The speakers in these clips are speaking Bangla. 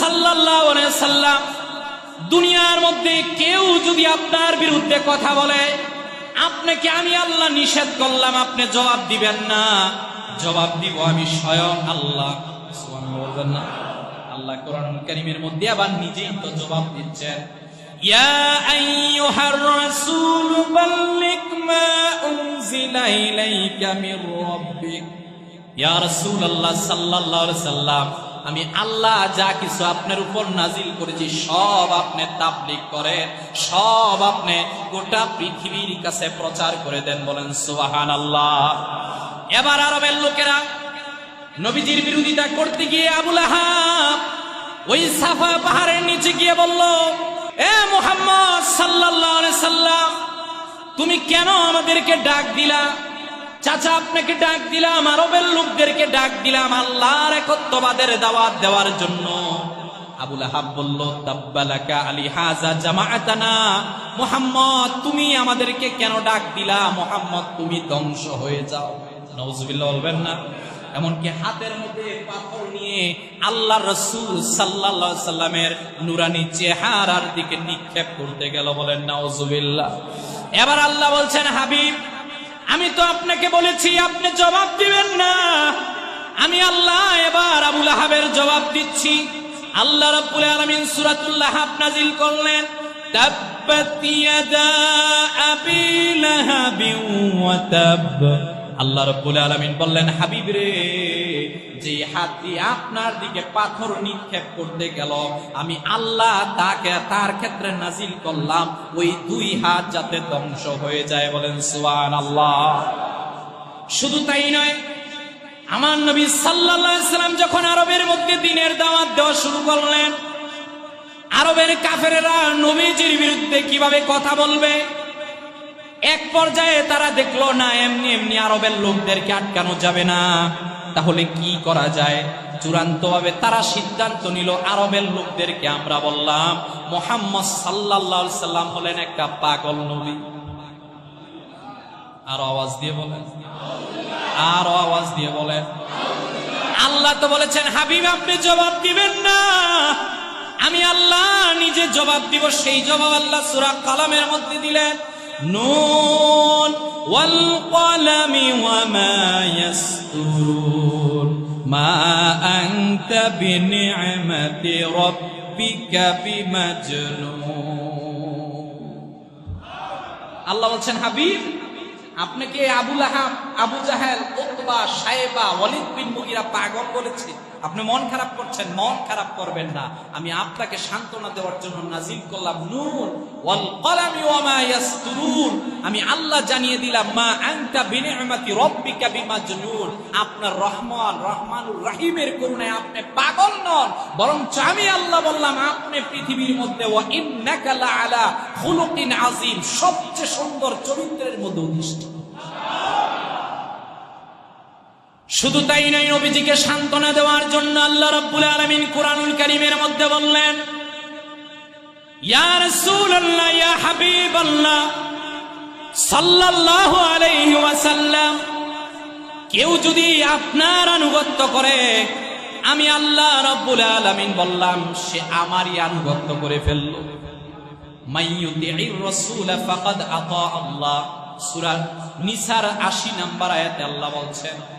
সাল্লাম দুনিয়ার মধ্যে কেউ যদি আপনার বিরুদ্ধে কথা বলে আপনাকে আমি আল্লাহ নিষেধ করলাম? আপনি জবাব দিবেন না। জবাব দিব আমি স্বয়ং আল্লাহ। আল্লাহ কোরআন কারীমের মধ্যে আবার নিজেই তো জবাব দিচ্ছেন। সাল্লাম আমি আল্লাহ যা কিছু আপনার উপর নাজিল করেছি, সব আপনি তাবলিগ করেন, সব আপনি গোটা পৃথিবীর কাছে প্রচার করে দেন বলেন সুবাহান আল্লাহ এবার আরবের লোকেরা নবীজির বিরোধিতা করতে গিয়ে আবুল আহাব ওই সাফা পাহাড়ের নিচে গিয়ে বলল, এ মোহাম্মদ আলাইহি সাল্লাম, তুমি কেন আমাদেরকে ডাক দিলা? চাচা, আপনাকে ডাক দিলাম, আরবের লোকদেরকে ডাক দিলাম, আল্লাহর একত্ববাদের দাওয়াত দেওয়ার জন্য। আবুল আহাব বলল, তাব্বালাকা আলী হাজা জামাআতানা। মোহাম্মদ, তুমি আমাদেরকে কেন ডাক দিলা? মোহাম্মদ, তুমি ধ্বংস হয়ে যাও। নওজুবিল্লাহ বলবেন না। এমনকি হাতের মধ্যে পাথর নিয়ে আল্লাহ রসুল সাল্লাহ সাল্লামের নুরানি চেহারার দিকে নিক্ষেপ করতে গেল বলেন নাউজুবিল্লাহ এবার আল্লাহ বলছেন, হাবিব আমি তো আপনাকে বলেছি, আপনি জবাব দিবেন না। আমি আল্লাহ এবার আবুল আহাবের জবাব দিচ্ছি। আল্লাহ রাব্বুল আলামিন সুরাতুল্লাহ নাজিল করলেন, তাব্বাত ইয়াদা আবি লাহাবিন ওয়া তাব আল্লাহ রাব্বুল আলামিন বললেন, হাবিব রে, যে হাত আপনার দিকে পাথর নিক্ষেপ করতে গেল, আমি আল্লাহ তাকে তার ক্ষেত্রে নাজিল করলাম, ওই দুই হাত যাতে ধ্বংস হয়ে যায়। বলেন সুবহান আল্লাহ শুধু তাই নয়, আমার নবী সাল্লাম যখন আরবের মধ্যে দিনের দাওয়াত দেওয়া শুরু করলেন, আরবের কাফেরেরা নবীজির বিরুদ্ধে কীভাবে কথা বলবে? এক পর্যায়ে তারা দেখল, না, এমনি এমনি আরবের লোকদেরকে আটকানো যাবে না। তাহলে কি করা যায়? চূড়ান্ত ভাবে তারা সিদ্ধান্ত নিল, আরবের লোকদেরকে আমরা বললাম, মোহাম্মদ আলাইহি সাল্লাম হলেন একটা পাগল নবী। আরও আওয়াজ দিয়ে বলেন। আরও আওয়াজ দিয়ে বলেন। আল্লাহ তো বলেছেন, হাবিব, আপনি জবাব দিবেন না। আমি আল্লাহ নিজে জবাব দিব। সেই জবাব আল্লাহ সূরা কালামের মধ্যে দিলেন। নুন ওয়াল কলামি ওয়া মা ইয়াসতুরুন মা আনতা বিনি'মাতি রাব্বিকা বিমাজনুন আল্লাহ বলছেন, হাবিব, আপনাকে আবুল আহাব, আবু জাহেল উতবা সাহেবা ওয়ালিদ বিন মুগিরা পাগল বলেছে। আপনি মন খারাপ করছেন, মন খারাপ করবেন না। আমি আপনাকে সান্ত্বনা দেওয়ার জন্য নাজিল করলাম নূর, ওয়াল ওয়া মা ইয়াসতুরুন। আমি আল্লাহ জানিয়ে দিলাম, মা আনতা বিনি'মাতি রাব্বিকা বিমাজনুন। আপনার রহমান, রহমানুর রহিমের করুণায় আপনি পাগল নন বরং আমি আল্লাহ বললাম, আপনি পৃথিবীর মধ্যে, ওয়া ইন্নাকা লাআলা খুলুকিন আযীম সবচেয়ে সুন্দর চরিত্রের মধ্যে অধিষ্ঠিত। শুধু তাই নয়, নবীজিকে সান্ত্বনা দেওয়ার জন্য আল্লাহ রাব্বুল আলামিন কোরআনুল কারীমের মধ্যে বললেন, ইয়া রাসূলুল্লাহ, ইয়া হাবিবাল্লাহ, সাল্লাল্লাহু আলাইহি ওয়াসাল্লাম, কেউ যদি আপনার আনুগত্য করে, আমি আল্লাহ রাব্বুল আলামিন বললাম, সে আমারই আনুগত্য করে ফেলল। মাইয়ুতির রাসূল ফাকাদ আতা আল্লাহ। সূরা নিসার 80 নাম্বার আয়াতে আল্লাহ বলছেন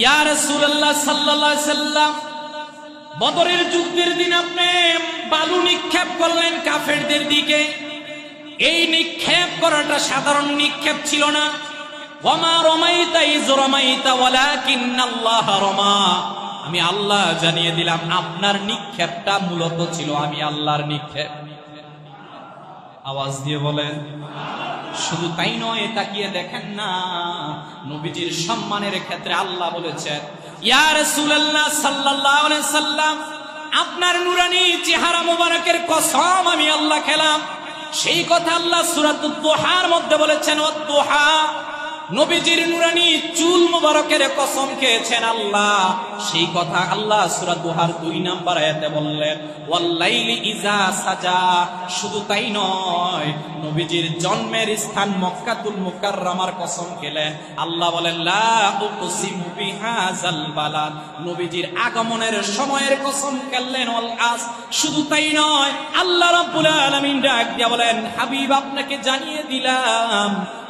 ইয়া আলাইহি সাল্লাম, বদরের যুদ্ধের দিন আপনি বালু নিক্ষেপ করলেন কাফেরদের দিকে। এই নিক্ষেপ করাটা সাধারণ নিক্ষেপ ছিল না। ওয়ামা রমাইতা ইজ রমাইতা, ওয়ালাকিন্নাল্লাহ রমা। আমি আল্লাহ জানিয়ে দিলাম, আপনার নিক্ষেপটা মূলত ছিল আমি আল্লাহর নিক্ষেপ। আওয়াজ দিয়ে বলেন। শুধু তাই নয়, তাকিয়ে দেখেন না, নবীজির সম্মানের ক্ষেত্রে আল্লাহ বলেছেন ইয়ার সুল্লাহ সাল্লাহ সাল্লাম, আপনার নুরানি চেহারা মোবারকের কসম আমি আল্লাহ খেলাম। সেই কথা আল্লাহ সুরাত মধ্যে বলেছেন ওয়াদ-দুহা নবীজির নুরানি চুল মুবারকের কসম খেয়েছেন আল্লাহ। সেই কথা আল্লাহ সূরা দুহার দুই নাম্বার আয়াতে বললেন, ওয়াল্লাইলি ইজা সাজা। শুধু তাই নয়, নবীজির জন্মের স্থান মক্কাতুল মুকাররমার কসম খেলেন। আল্লাহ বলেন, লা উকসিমু বিহাযাল বালাদ। নবীজির আগমনের সময়ের কসম খেললেন ওয়াল আস শুধু তাই নয়, আল্লাহ রাব্বুল আলামিন ডাক দিয়া বলেন, হাবিব, আপনাকে জানিয়ে দিলাম,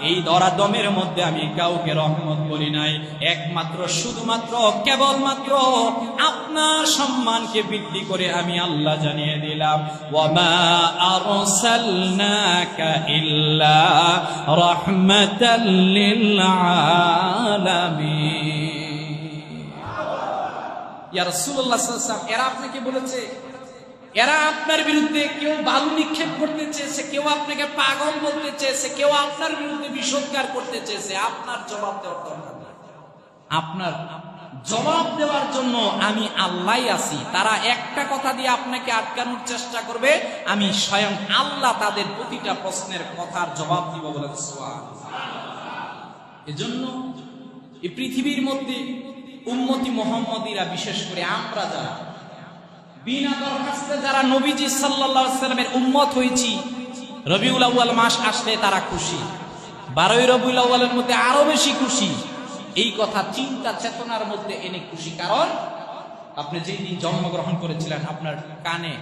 এই দরা দমের মধ্যে আমি কাউকে রহমত করি নাই। একমাত্র, শুধুমাত্র, কেবলমাত্র আপনার সম্মানকে বৃদ্ধি করে আমি আল্লাহ জানিয়ে দিলাম। এরা আপনাকে বলেছে এরা আপনার বিরুদ্ধে কেউ বালু নিক্ষেপ করতে চেয়েছে, কেউ আপনাকে পাগল বলতে চেয়েছে, কেউ আপনার বিরুদ্ধে বিষোদ্গার করতে চেয়েছে, আপনার জবাব দেওয়ার দরকার আপনার জবাব দেওয়ার জন্য আমি আল্লাহ আছি। তারা একটা কথা দিয়ে আপনাকে আটকানোর চেষ্টা করবে, আমি স্বয়ং আল্লাহ তাদের প্রতিটা প্রশ্নের কথার জবাব দিব বলে এজন্য এই পৃথিবীর মধ্যে উম্মতি মোহাম্মদীরা বিশেষ করে আমরা যারা বিনা দরখাস্তে যারা নবীজি সাল্লাল্লাহু সাল্লামের উম্মত হয়েছি, রবিউল আউয়াল মাস আসলে তারা খুশি। বারোই রবিউল আউয়ালের মধ্যে আরও বেশি খুশি। এই কথা চিন্তা চেতনার মধ্যে এনে খুশি। কারণ আপনি যেই দিন জন্মগ্রহণ করেছিলেন, আপনার কানে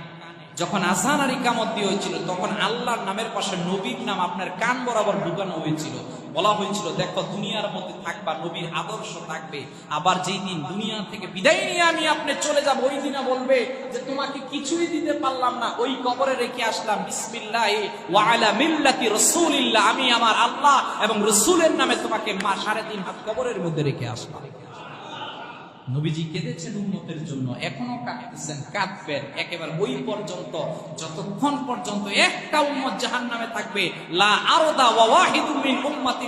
যখন আসান আর ইকামত দিয়ে হয়েছিল, তখন আল্লাহর নামের পাশে নবীর নাম আপনার কান বরাবর ঢুকানো হয়েছিল। বলা হয়েছিল, দেখো, দুনিয়ার মধ্যে থাকবা, নবীর আদর্শ থাকবে। আবার যেই দিন দুনিয়া থেকে বিদায় নিয়ে আমি আপনি চলে যাব, ওই দিনে বলবে যে, তোমাকে কিছুই দিতে পারলাম না। ওই কবরে রেখে আসলাম, বিসমিল্লাহ ওয়া আলা মিল্লাতি রাসূলিল্লাহ। আমি আমার আল্লাহ এবং রসুলের নামে তোমাকে মা সাড়ে তিন হাত কবরের মধ্যে রেখে আসলাম। নবীজি কেঁদেছেন উন্নতের জন্য, এখনও কাঁদতেছেন, কাঁদবেন। একেবারে ওই পর্যন্ত, যতক্ষণ পর্যন্ত একটা উম্মত জাহান নামে থাকবে, লা আরদা ওয়া ওয়াহিদুম মিন উম্মতি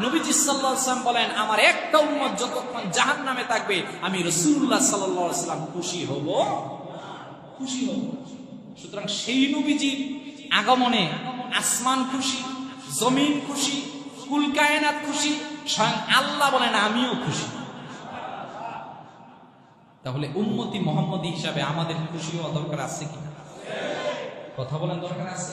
নবীজি সাল্লাল্লাহু বলেন, আমার একটা উম্মত যতক্ষণ জাহান নামে থাকবে, আমি রাসূলুল্লাহ সাল্লাল্লাহু আলাইহি ওয়াসাল্লাম খুশি হব। খুশি হব। সুতরাং সেই নবীজির আগমনে আসমান খুশি, জমিন খুশি, কুল কায়নাত খুশি, স্বয়ং আল্লাহ বলেন, আমিও খুশি। তাহলে উম্মতি মোহাম্মদী হিসাবে আমাদের খুশিও দরকার আছে কিনা? কথা বলার দরকার আছে